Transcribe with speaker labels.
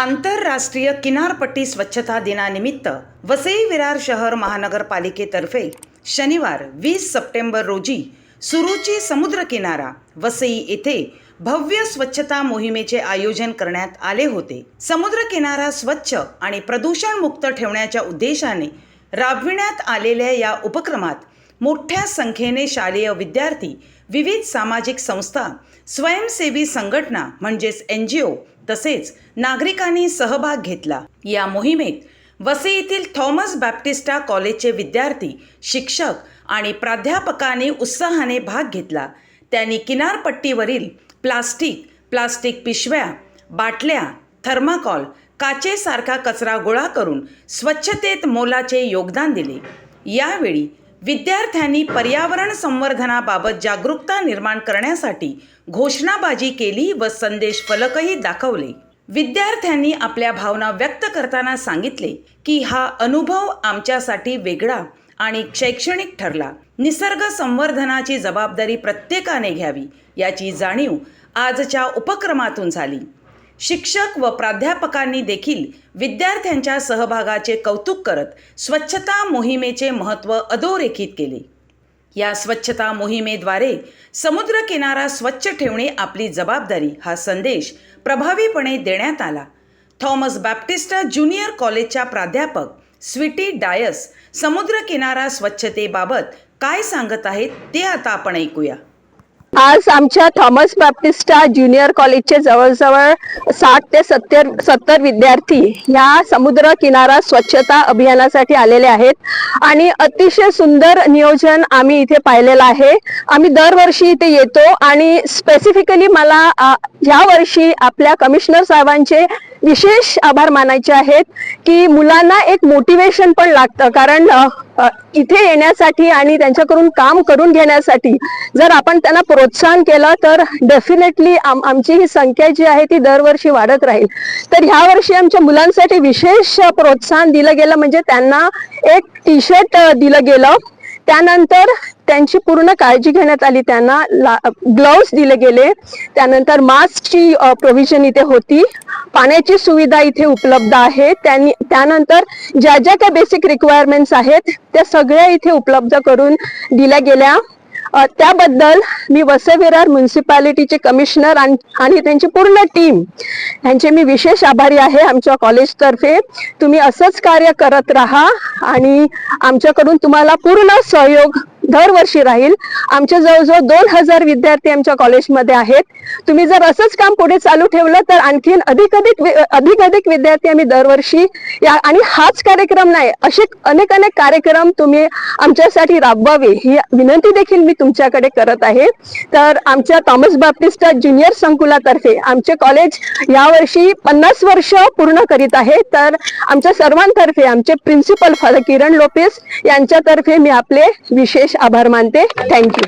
Speaker 1: आंतरराष्ट्रीय किनारपट्टी स्वच्छता दिनानिमित्त वसई विरार शहर महानगरपालिकेतर्फे शनिवार वीस सप्टेंबर रोजी सुरुची समुद्रकिनारा वसई येथे भव्य स्वच्छता मोहिमेचे आयोजन करण्यात आले होते. समुद्रकिनारा स्वच्छ आणि प्रदूषणमुक्त ठेवण्याच्या उद्देशाने राबविण्यात आलेल्या या उपक्रमात मोठ्या संख्येने शालेय विद्यार्थी विविध सामाजिक संस्था स्वयंसेवी संघटना म्हणजेच एन जी ओ तसेच नागरिकांनी सहभाग घेतला. या मोहिमेत वसई येथील थॉमस बॅप्टिस्टा कॉलेजचे विद्यार्थी शिक्षक आणि प्राध्यापकांनी उत्साहाने भाग घेतला. त्यांनी किनारपट्टीवरील प्लास्टिक प्लास्टिक पिशव्या बाटल्या थर्माकॉल काचेसारखा कचरा गोळा करून स्वच्छतेत मोलाचे योगदान दिले. यावेळी विद्यार्थ्यांनी पर्यावरण संवर्धनाबाबत जागरूकता निर्माण करण्यासाठी घोषणाबाजी केली व संदेश फलकही दाखवले. विद्यार्थ्यांनी आपल्या भावना व्यक्त करताना सांगितले की हा अनुभव आमच्यासाठी वेगळा आणि शैक्षणिक ठरला. निसर्ग संवर्धनाची जबाबदारी प्रत्येकाने घ्यावी याची जाणीव आजच्या उपक्रमातून झाली. शिक्षक व प्राध्यापकांनी देखील विद्यार्थ्यांच्या सहभागाचे कौतुक करत स्वच्छता मोहिमेचे महत्त्व अधोरेखित केले. या स्वच्छता मोहिमेद्वारे समुद्रकिनारा स्वच्छ ठेवणे आपली जबाबदारी हा संदेश प्रभावीपणे देण्यात आला. थॉमस बॅप्टिस्टा ज्युनियर कॉलेजच्या प्राध्यापक स्वीटी डायस समुद्रकिनारा स्वच्छतेबाबत काय सांगत आहेत ते आता आपण ऐकूया.
Speaker 2: आज आमच्या थॉमस बॅप्टिस्टा ज्युनियर कॉलेजचे जवळजवळ साठ ते सत्तर सत्तर विद्यार्थी या समुद्र किनारा स्वच्छता अभियानासाठी आलेले आहेत. आणि अतिशय सुंदर नियोजन आम्ही इथे पाहिलेलं आहे. आम्ही दरवर्षी इथे येतो आणि स्पेसिफिकली मला या वर्षी आपल्या कमिशनर साहेबांचे विशेष आभार मानायचे आहेत की मुलांना एक मोटिवेशन पण लागतं. कारण इथे येण्यासाठी आणि त्यांच्याकडून काम करून घेण्यासाठी जर आपण त्यांना प्रोत्साहन केलं तर डेफिनेटली आम आमची ही संख्या जी आहे ती दरवर्षी वाढत राहील. तर ह्या वर्षी आमच्या मुलांसाठी विशेष प्रोत्साहन दिलं गेलं म्हणजे त्यांना एक टी शर्ट दिलं गेलं. त्यानंतर त्यांची पूर्ण काळजी घेण्यात आली. त्यांना ग्लोव्स दिले गेले. त्यानंतर मास्कची प्रोव्हिजन इथे होती. पाण्याची सुविधा इथे उपलब्ध आहे. त्यांनी त्यानंतर ज्या ज्या त्या बेसिक रिक्वायरमेंट्स आहेत त्या सगळ्या इथे उपलब्ध करून दिल्या गेल्या. त्याबद्दल मी वसविरार म्युन्सिपॅलिटीचे कमिशनर आणि आणि त्यांची पूर्ण टीम यांचे मी विशेष आभारी आहे आमच्या कॉलेजतर्फे तुम्ही असंच कार्य करत राहा आणि आमच्याकडून तुम्हाला पूर्ण सहयोग दरवर्षी राहील. आमच्या जवळजवळ दोन हजार विद्यार्थी आमच्या कॉलेजमध्ये आहेत. तुम्ही जर असंच काम पुढे चालू ठेवलं तर आणखीन अधिक अधिक अधिक अधिक विद्यार्थी आम्ही दरवर्षी या आणि हाच कार्यक्रम नाही असे अनेक अनेक कार्यक्रम तुम्ही आमच्यासाठी राबवावे ही विनंती देखील मी तुमच्याकडे करत आहे. तर आमच्या थॉमस बाप्टिस्ट ज्युनियर संकुलातर्फे आमचे कॉलेज यावर्षी पन्नास वर्ष पूर्ण करीत आहे. तर आमच्या सर्वांतर्फे आमचे प्रिन्सिपल फादर किरण लोपेस यांच्यातर्फे मी आपले विशेष आभार मानते. थँक्यू